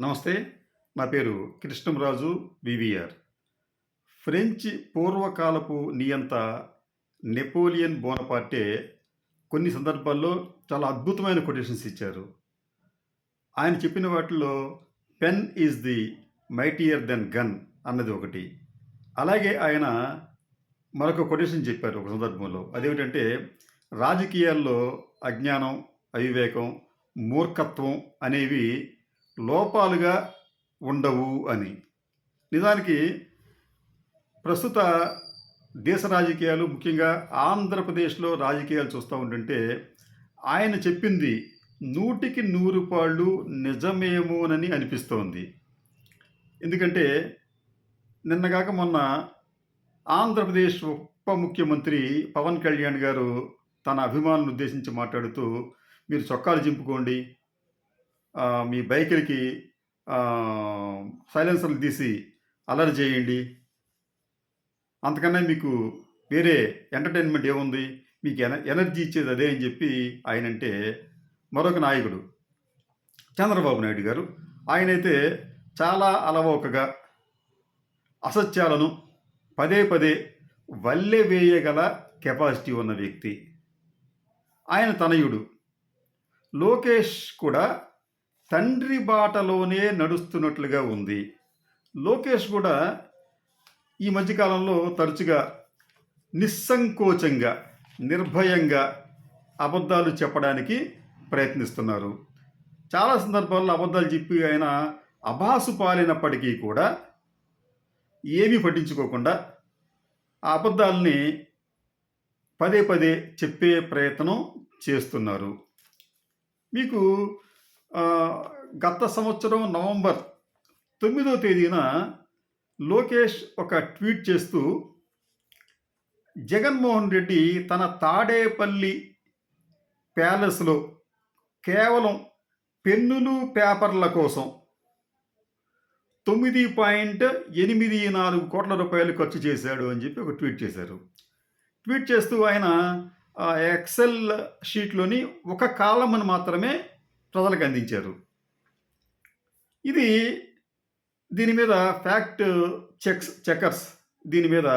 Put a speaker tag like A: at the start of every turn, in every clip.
A: నమస్తే నా పేరు కృష్ణంరాజు వివిఆర్. ఫ్రెంచ్ పూర్వకాలపు నియంత నెపోలియన్ బోనపార్టే కొన్ని సందర్భాల్లో చాలా అద్భుతమైన కొటేషన్స్ ఇచ్చారు. ఆయన చెప్పిన వాటిలో pen is the mightier than gun అన్నది ఒకటి. అలాగే ఆయన మరొక కొటేషన్ చెప్పారు ఒక సందర్భంలో. అదేమిటంటే రాజకీయాల్లో అజ్ఞానం అవివేకం మూర్ఖత్వం అనేవి లోపాలుగా ఉండవు అని. నిజానికి ప్రస్తుత దేశ రాజకీయాలు ముఖ్యంగా ఆంధ్రప్రదేశ్లో రాజకీయాలు చూస్తూ ఉంటుంటే ఆయన చెప్పింది నూటికి నూరు పాళ్ళు నిజమేమోనని అనిపిస్తోంది. ఎందుకంటే నిన్నగాక మొన్న ఆంధ్రప్రదేశ్ ఉప ముఖ్యమంత్రి పవన్ కళ్యాణ్ గారు తన అభిమానులను ఉద్దేశించి మాట్లాడుతూ మీరు చొక్కాలు చింపుకోండి మీ బైకులకి సైలెన్సర్లు తీసి అలర్ట్ చేయండి. అంతకన్నా మీకు వేరే ఎంటర్టైన్మెంట్ ఏముంది? మీకు ఎన ఎనర్జీ ఇచ్చేది అదే అని చెప్పి ఆయన అంటే మరొక నాయకుడు చంద్రబాబు నాయుడు గారు. ఆయనైతే చాలా అలవోకగా అసత్యాలను పదే పదే వల్లె వేయగల కెపాసిటీ ఉన్న వ్యక్తి. ఆయన తనయుడు. లోకేష్ కూడా తండ్రి బాటలోనే నడుస్తున్నట్లుగా ఉంది. లోకేష్ కూడా ఈ మధ్యకాలంలో తరచుగా నిస్సంకోచంగా నిర్భయంగా అబద్ధాలు చెప్పడానికి ప్రయత్నిస్తున్నారు. చాలా సందర్భాల్లో అబద్ధాలు చెప్పి ఆయన అభాసు పాలినప్పటికీ కూడా ఏమీ పట్టించుకోకుండా ఆ అబద్ధాలని పదే పదే చెప్పే ప్రయత్నం చేస్తున్నారు. మీకు గత సంవత్సరం నవంబర్ తొమ్మిదో తేదీన లోకేష్ ఒక ట్వీట్ చేస్తూ జగన్మోహన్ రెడ్డి తన తాడేపల్లి ప్యాలెస్లో కేవలం పెన్నులు పేపర్ల కోసం తొమ్మిది పాయింట్ ఎనిమిది నాలుగు కోట్ల రూపాయలు ఖర్చు చేశాడు అని చెప్పి ఒక ట్వీట్ చేశారు. ట్వీట్ చేస్తూ ఆయన ఎక్సెల్ షీట్లోని ఒక కాలమ్ను మాత్రమే ప్రజలకు అందించారు. ఇది దీని మీద ఫ్యాక్ట్ చెక్స్ చెకర్స్ దీని మీద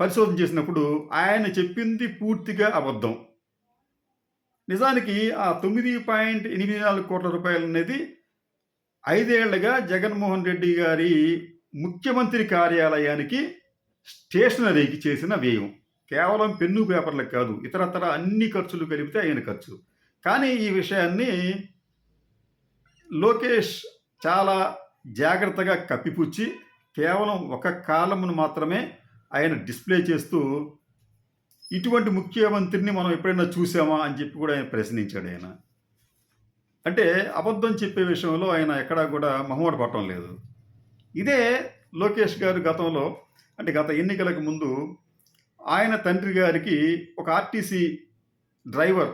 A: పరిశోధన చేసినప్పుడు ఆయన చెప్పింది పూర్తిగా అబద్ధం. నిజానికి ఆ తొమ్మిది పాయింట్ ఎనిమిది నాలుగు కోట్ల రూపాయలు అనేది ఐదేళ్ళుగా జగన్మోహన్ రెడ్డి గారి ముఖ్యమంత్రి కార్యాలయానికి స్టేషనరీకి చేసిన వ్యయం. కేవలం పెన్ను పేపర్లకు కాదు ఇతరతర అన్ని ఖర్చులు కలిపితే ఆయన ఖర్చు. కానీ ఈ విషయాన్ని లోకేష్ చాలా జాగ్రత్తగా కప్పిపుచ్చి కేవలం ఒక కాలమును మాత్రమే ఆయన డిస్ప్లే చేస్తూ ఇటువంటి ముఖ్యమంత్రిని మనం ఎప్పుడైనా చూసామా అని చెప్పి కూడా ఆయన ప్రశ్నించాడు ఆయన. అంటే అబద్ధం చెప్పే విషయంలో ఆయన ఎక్కడా కూడా మహమ్మట పడటం లేదు. ఇదే లోకేష్ గారు గతంలో అంటే గత ఎన్నికలకు ముందు ఆయన తండ్రి గారికి ఒక ఆర్టీసీ డ్రైవర్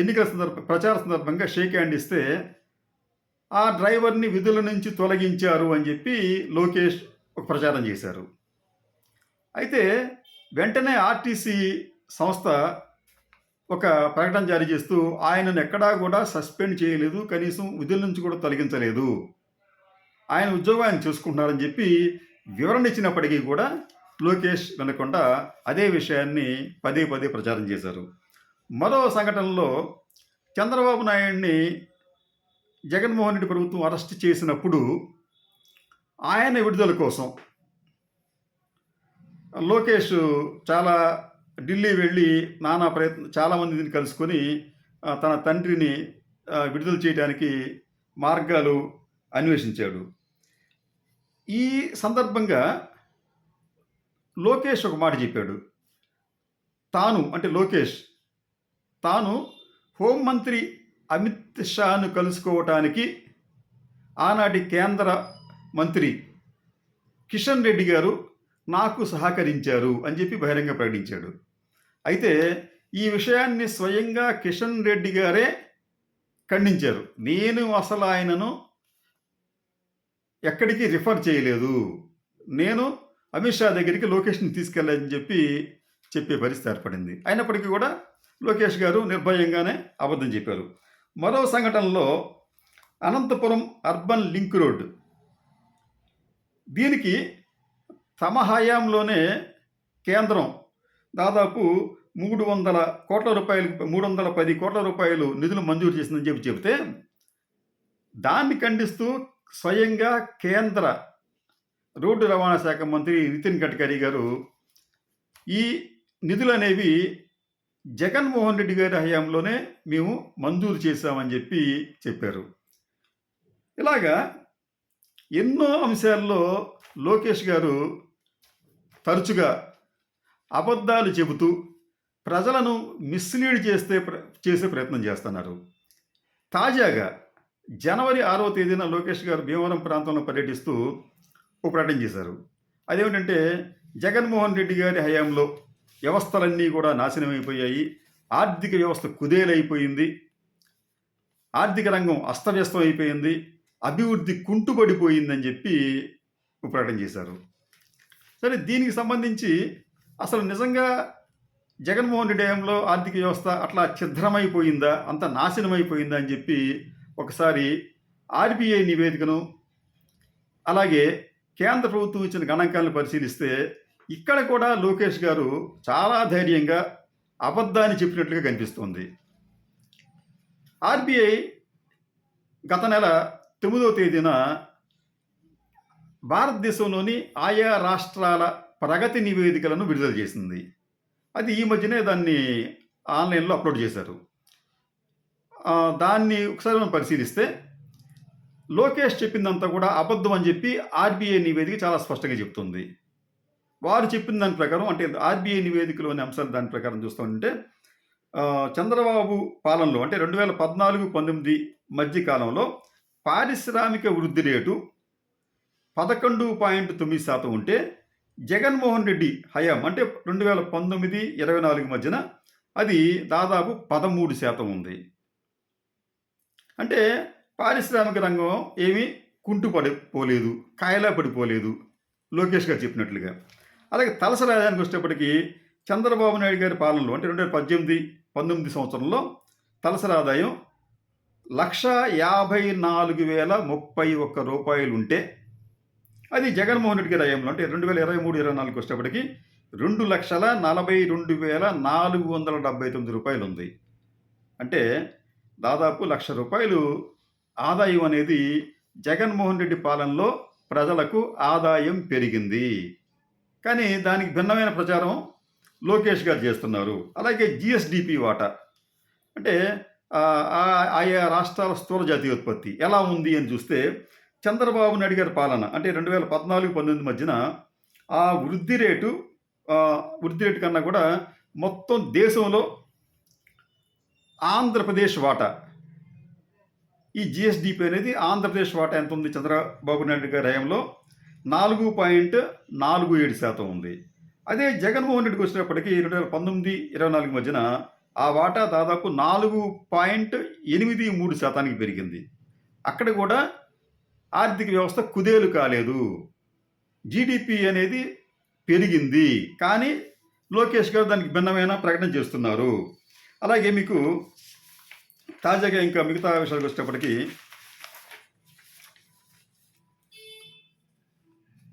A: ఎన్నికల సందర్భ ప్రచార సందర్భంగా షేక్ హ్యాండ్ ఇస్తే ఆ డ్రైవర్ని విధుల నుంచి తొలగించారు అని చెప్పి లోకేష్ ఒక ప్రచారం చేశారు. అయితే వెంటనే ఆర్టీసీ సంస్థ ఒక ప్రకటన జారీ చేస్తూ ఆయనను ఎక్కడా కూడా సస్పెండ్ చేయలేదు కనీసం విధుల నుంచి కూడా తొలగించలేదు. ఆయన ఉద్యోగాన్ని చూసుకుంటున్నారని చెప్పి వివరణ ఇచ్చినప్పటికీ కూడా లోకేష్ వినకుండా అదే విషయాన్ని పదే పదే ప్రచారం చేశారు. మరో సంఘటనలో చంద్రబాబు నాయుడిని జగన్మోహన్ రెడ్డి ప్రభుత్వం అరెస్ట్ చేసినప్పుడు ఆయన విడుదల కోసం లోకేష్ చాలా ఢిల్లీ వెళ్ళి నానా ప్రయత్నం చాలామందిని కలుసుకొని తన తండ్రిని విడుదల చేయడానికి మార్గాలు అన్వేషించాడు. ఈ సందర్భంగా లోకేష్ ఒక మాట చెప్పాడు. తాను అంటే లోకేష్ తాను హోంమంత్రి అమిత్ షాను కలుసుకోవటానికి ఆనాటి కేంద్ర మంత్రి కిషన్ రెడ్డి గారు నాకు సహకరించారు అని చెప్పి బహిరంగ ప్రకటించాడు. అయితే ఈ విషయాన్ని స్వయంగా కిషన్ రెడ్డి గారే ఖండించారు. నేను అసలు ఆయనను ఎక్కడికి రిఫర్ చేయలేదు. నేను అమిత్ షా దగ్గరికి లొకేషన్ తీసుకెళ్ళని చెప్పి చెప్పే పరిస్థితి ఏర్పడింది. అయినప్పటికీ కూడా లోకేష్ గారు నిర్భయంగానే అబద్ధం చెప్పారు. మరో సంఘటనలో అనంతపురం అర్బన్ లింక్ రోడ్ దీనికి తమ హయాంలోనే కేంద్రం దాదాపు మూడు వందల కోట్ల రూపాయలు మూడు వందల పది కోట్ల రూపాయలు నిధులు మంజూరు చేసిందని చెప్పి చెబితే దాన్ని ఖండిస్తూ స్వయంగా కేంద్ర రోడ్డు రవాణా శాఖ మంత్రి నితిన్ గడ్కరీ గారు ఈ నిధులు అనేవి జగన్మోహన్ రెడ్డి గారి హయాంలోనే మేము మంజూరు చేశామని చెప్పి చెప్పారు. ఇలాగా ఎన్నో అంశాల్లో లోకేష్ గారు తరచుగా అబద్ధాలు చెబుతూ ప్రజలను మిస్లీడ్ చేస్తే ప్ర- చేసే ప్రయత్నం చేస్తున్నారు. తాజాగా జనవరి ఆరో తేదీన లోకేష్ గారు భీమవరం ప్రాంతంలో పర్యటిస్తూ ఒక ప్రకటన చేశారు. అదేమిటంటే జగన్మోహన్ రెడ్డి గారి హయాంలో వ్యవస్థలన్నీ కూడా నాశనం అయిపోయాయి ఆర్థిక వ్యవస్థ కుదేలైపోయింది. ఆర్థిక రంగం అస్తవ్యస్తం అయిపోయింది అభివృద్ధి కుంటుపడిపోయిందని చెప్పి ప్రకటన చేశారు. సరే దీనికి సంబంధించి అసలు నిజంగా జగన్మోహన్ రెడ్డి హయాంలో ఆర్థిక వ్యవస్థ అట్లా ఛిద్రమైపోయిందా? అంత నాశనమైపోయిందా అని చెప్పి ఒకసారి ఆర్బీఐ నివేదికను అలాగే కేంద్ర ప్రభుత్వం ఇచ్చిన గణాంకాలను పరిశీలిస్తే ఇక్కడ కూడా లోకేష్ గారు చాలా ధైర్యంగా అబద్ధాన్ని చెప్పినట్లుగా కనిపిస్తోంది. ఆర్బీఐ గత నెల తొమ్మిదవ తేదీన భారతదేశంలోని ఆయా రాష్ట్రాల ప్రగతి నివేదికలను విడుదల చేసింది. అది ఈ మధ్యనే దాన్ని ఆన్లైన్లో అప్లోడ్ చేశారు. దాన్ని ఒకసారి మనం పరిశీలిస్తే లోకేష్ చెప్పిందంతా కూడా అబద్ధం అని చెప్పి ఆర్బీఐ నివేదిక చాలా స్పష్టంగా చెప్తుంది. వారు చెప్పిన దాని ప్రకారం అంటే ఆర్బీఐ నివేదికలోని అంశాలు దాని ప్రకారం చూస్తుంటే చంద్రబాబు పాలనలో అంటే రెండు వేల పద్నాలుగు పంతొమ్మిది మధ్య కాలంలో పారిశ్రామిక వృద్ధి రేటు పదకొండు పాయింట్ తొమ్మిది శాతం ఉంటే జగన్మోహన్ రెడ్డి హయాం అంటే రెండు వేల పంతొమ్మిది ఇరవై నాలుగు మధ్యన అది దాదాపు పదమూడు శాతం ఉంది. అంటే పారిశ్రామిక రంగం ఏమీ కుంటుపడిపోలేదు కాయలా పడిపోలేదు లోకేష్ గారు చెప్పినట్లుగా. అలాగే తలసరి ఆదాయానికి వచ్చేటప్పటికి చంద్రబాబు నాయుడు గారి పాలనలో అంటే రెండు వేల పద్దెనిమిది పంతొమ్మిది సంవత్సరంలో తలసరి ఆదాయం లక్ష యాభై నాలుగు వేల ముప్పై ఒక్క రూపాయలు ఉంటే అది జగన్మోహన్ రెడ్డి గారి హయాంలో అంటే రెండు వేల ఇరవై మూడు ఇరవై నాలుగు వచ్చేటప్పటికి రెండు లక్షల నలభై రెండు వేల నాలుగు వందల డెబ్బై తొమ్మిది రూపాయలు ఉంది. అంటే దాదాపు లక్ష రూపాయలు ఆదాయం అనేది జగన్మోహన్ రెడ్డి పాలనలో ప్రజలకు ఆదాయం పెరిగింది. కానీ దానికి భిన్నమైన ప్రచారం లోకేష్ గారు చేస్తున్నారు. అలాగే జిఎస్డిపి వాటా. అంటే ఆ, ఆయా రాష్ట్రాల స్థూల జాతీయోత్పత్తి ఎలా ఉంది అని చూస్తే చంద్రబాబు నాయుడు గారి పాలన అంటే రెండు వేల పద్నాలుగు పంతొమ్మిది మధ్యన ఆ వృద్ధి రేటు వృద్ధి రేటు కన్నా కూడా మొత్తం దేశంలో ఆంధ్రప్రదేశ్ వాటా. ఈ జిఎస్డిపి అనేది ఆంధ్రప్రదేశ్ వాటా ఎంత ఉంది చంద్రబాబు నాయుడు గారి హయాంలో? నాలుగు పాయింట్ నాలుగు ఏడు శాతం ఉంది. అదే జగన్మోహన్ రెడ్డికి వచ్చినప్పటికీ రెండు వేల పంతొమ్మిది ఇరవై నాలుగు మధ్యన ఆ వాటా దాదాపు నాలుగు పాయింట్ ఎనిమిది మూడు శాతానికి పెరిగింది. అక్కడ కూడా ఆర్థిక వ్యవస్థ కుదేలు కాలేదు. జీడిపి అనేది పెరిగింది. కానీ లోకేష్ గారు దానికి భిన్నమైన ప్రకటన చేస్తున్నారు. అలాగే మీకు తాజాగా ఇంకా మిగతా విషయాలకు వచ్చేటప్పటికీ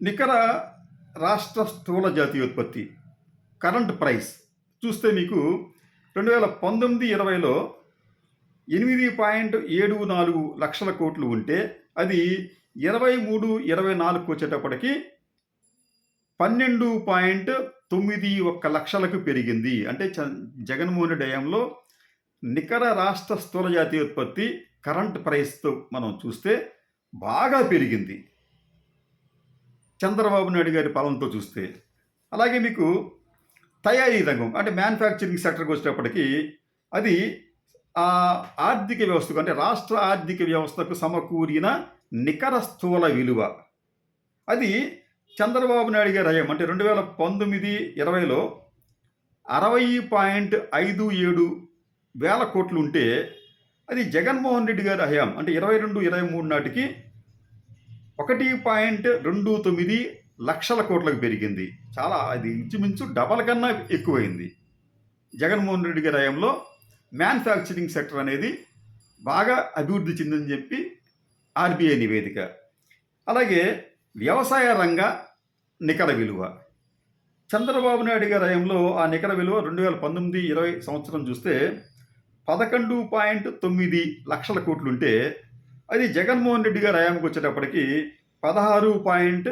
A: నికర రాష్ట్ర స్థూల జాతీయోత్పత్తి కరెంట్ ప్రైస్. చూస్తే మీకు రెండు వేల పంతొమ్మిది ఇరవైలో ఎనిమిది పాయింట్ ఏడు నాలుగు లక్షల కోట్లు ఉంటే అది ఇరవై మూడు ఇరవై నాలుగు వచ్చేటప్పటికి పన్నెండు పాయింట్ తొమ్మిది ఒక్క లక్షలకు పెరిగింది. అంటే చ- జగన్మోహన్ రెడ్డి హయాంలో నికర రాష్ట్ర స్థూల జాతీయోత్పత్తి కరెంట్ ప్రైస్తో మనం చూస్తే బాగా పెరిగింది. చంద్రబాబు నాయుడు గారి పాలనతో చూస్తే అలాగే మీకు తయారీ రంగం అంటే మ్యానుఫ్యాక్చరింగ్ సెక్టర్కి వచ్చేటప్పటికి అది ఆర్థిక వ్యవస్థకు అంటే రాష్ట్ర ఆర్థిక వ్యవస్థకు సమకూరిన నికర స్థూల విలువ. అది చంద్రబాబు నాయుడు గారి హయం అంటే రెండు వేల పంతొమ్మిది ఇరవైలో అరవై పాయింట్ ఐదు ఏడు వేల కోట్లు ఉంటే అది జగన్మోహన్ రెడ్డి గారి హయాం అంటే ఇరవై రెండు ఇరవై మూడు నాటికి ఒకటి పాయింట్ రెండు తొమ్మిది లక్షల కోట్లకు పెరిగింది. చాలా అది ఇంచుమించు డబల్ కన్నా ఎక్కువైంది. జగన్మోహన్ రెడ్డి గారి హయాంలో మ్యానుఫ్యాక్చరింగ్ సెక్టర్ అనేది బాగా అభివృద్ధి చెందని చెప్పి ఆర్బీఐ నివేదిక. అలాగే వ్యవసాయ రంగ నికర విలువ. చంద్రబాబు నాయుడు గారి హయాంలో ఆ నికర విలువ రెండు వేల పంతొమ్మిది ఇరవై సంవత్సరం చూస్తే పదకొండు పాయింట్ తొమ్మిది లక్షల కోట్లుంటే అది జగన్మోహన్ రెడ్డి గారు హయాంకి వచ్చేటప్పటికి పదహారు పాయింట్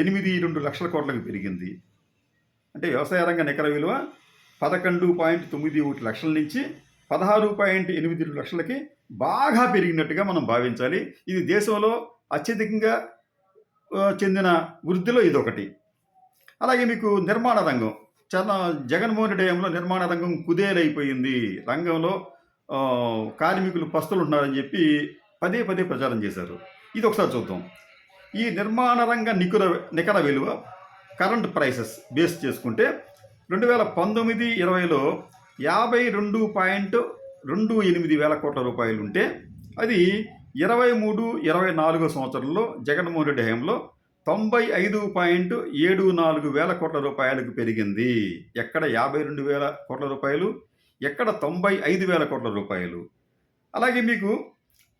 A: ఎనిమిది రెండు లక్షల కోట్లకు పెరిగింది. అంటే వ్యవసాయ రంగ నికర విలువ పదకొండు పాయింట్ తొమ్మిది ఒకటి లక్షల నుంచి పదహారు పాయింట్ ఎనిమిది రెండు లక్షలకి బాగా పెరిగినట్టుగా మనం భావించాలి. ఇది దేశంలో అత్యధికంగా చెందిన వృద్ధిలో ఇదొకటి. అలాగే మీకు నిర్మాణ రంగం. చాలా జగన్మోహన్ రెడ్డి హయాంలో నిర్మాణ రంగం కుదేలైపోయింది. రంగంలో కార్మికులు పస్తులు ఉన్నారని చెప్పి పదే పదే ప్రచారం చేశారు. ఇది ఒకసారి చూద్దాం. ఈ నిర్మాణ రంగ నికుర నికర విలువ కరెంట్ ప్రైసెస్ బేస్ చేసుకుంటే రెండు వేల పంతొమ్మిది ఇరవైలో యాభై రెండు పాయింట్ రెండు ఎనిమిది వేల కోట్ల రూపాయలు ఉంటే అది ఇరవై మూడు ఇరవై నాలుగో సంవత్సరంలో జగన్మోహన్ రెడ్డి హయాంలో తొంభై ఐదు పాయింట్ ఏడు నాలుగు వేల కోట్ల రూపాయలకు పెరిగింది. ఎక్కడ యాభై రెండు వేల కోట్ల రూపాయలు ఎక్కడ తొంభై ఐదు వేల కోట్ల రూపాయలు. అలాగే మీకు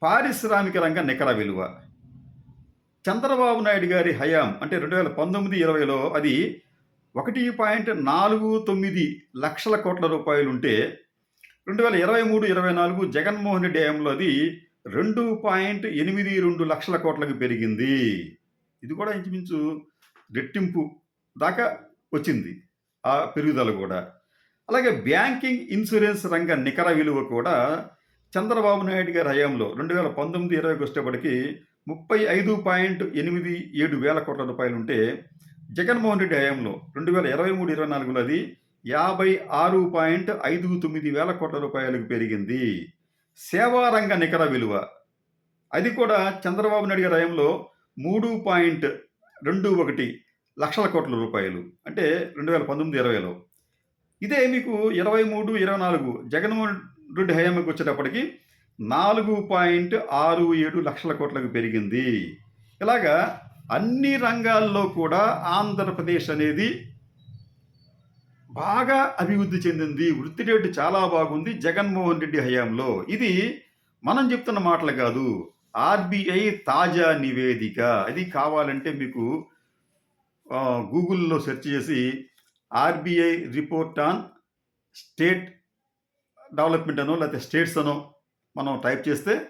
A: పారిశ్రామిక రంగ నికర విలువ. చంద్రబాబు నాయుడు గారి హయాం అంటే రెండు వేల పంతొమ్మిది ఇరవైలో అది ఒకటి పాయింట్ నాలుగు తొమ్మిది లక్షల కోట్ల రూపాయలు ఉంటే రెండు వేల ఇరవై మూడు ఇరవై నాలుగు జగన్మోహన్ రెడ్డి హయాంలో అది రెండు పాయింట్ ఎనిమిది రెండు లక్షల కోట్లకు పెరిగింది. ఇది కూడా ఇంచుమించు రెట్టింపు దాకా వచ్చింది ఆ పెరుగుదల కూడా. అలాగే బ్యాంకింగ్ ఇన్సూరెన్స్ రంగ నికర విలువ కూడా చంద్రబాబు నాయుడు గారి హయాంలో రెండు వేల పంతొమ్మిది ఇరవైకి వచ్చేటప్పటికి ముప్పై ఐదు పాయింట్ ఎనిమిది ఏడు వేల కోట్ల రూపాయలు ఉంటే జగన్మోహన్ రెడ్డి హయాంలో రెండు వేల ఇరవై మూడు ఇరవై నాలుగులో అది యాభై ఆరు పాయింట్ ఐదు తొమ్మిది వేల కోట్ల రూపాయలకు పెరిగింది. సేవారంగ నికర విలువ. అది కూడా చంద్రబాబు నాయుడు గారి హయాంలో మూడు పాయింట్ రెండు ఒకటి లక్షల కోట్ల రూపాయలు. అంటే రెండు వేల పంతొమ్మిది ఇరవైలో. ఇదే మీకు ఇరవై మూడు ఇరవై నాలుగు జగన్మోహన్ రెడ్డి హయాంకి వచ్చేటప్పటికి నాలుగు పాయింట్ ఆరు ఏడు లక్షల కోట్లకు పెరిగింది. ఇలాగా అన్ని రంగాల్లో కూడా ఆంధ్రప్రదేశ్ అనేది బాగా అభివృద్ధి చెందింది. వృత్తి రేటు చాలా బాగుంది. జగన్మోహన్ రెడ్డి హయాంలో. ఇది మనం చెప్తున్న మాటలు కాదు. ఆర్బీఐ తాజా నివేదిక. అది కావాలంటే మీకు గూగుల్లో సెర్చ్ చేసి RBI report on state development అనో లేకపోతే స్టేట్స్ అనో మనం టైప్ చేస్తే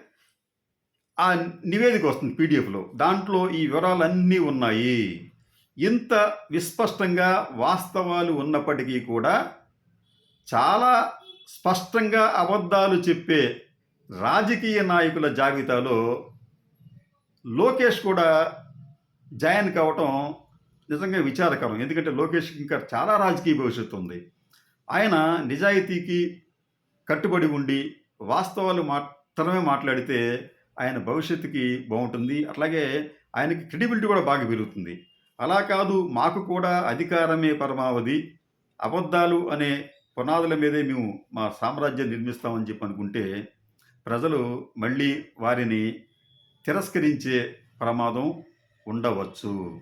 A: ఆ నివేదిక వస్తుంది పీడిఎఫ్లో. దాంట్లో ఈ వివరాలన్నీ ఉన్నాయి. ఇంత విస్పష్టంగా వాస్తవాలు ఉన్నప్పటికీ కూడా చాలా స్పష్టంగా అబద్ధాలు చెప్పే రాజకీయ నాయకుల జాబితాలో లోకేష్ కూడా జాయిన్ కావటం నిజంగా విచారకరం. ఎందుకంటే లోకేష్ ఇంకా చాలా రాజకీయ భవిష్యత్తు ఉంది. ఆయన నిజాయితీకి కట్టుబడి ఉండి వాస్తవాలు మాత్రమే మాట్లాడితే ఆయన భవిష్యత్తుకి బాగుంటుంది. అట్లాగే ఆయనకి క్రెడిబిలిటీ కూడా బాగా పెరుగుతుంది. అలా కాదు మాకు కూడా అధికారమే పరమావధి. అబద్ధాలు అనే పునాదుల మీదే మేము మా సామ్రాజ్యం నిర్మిస్తామని చెప్పి అనుకుంటే ప్రజలు మళ్ళీ వారిని తిరస్కరించే ప్రమాదం ఉండవచ్చు.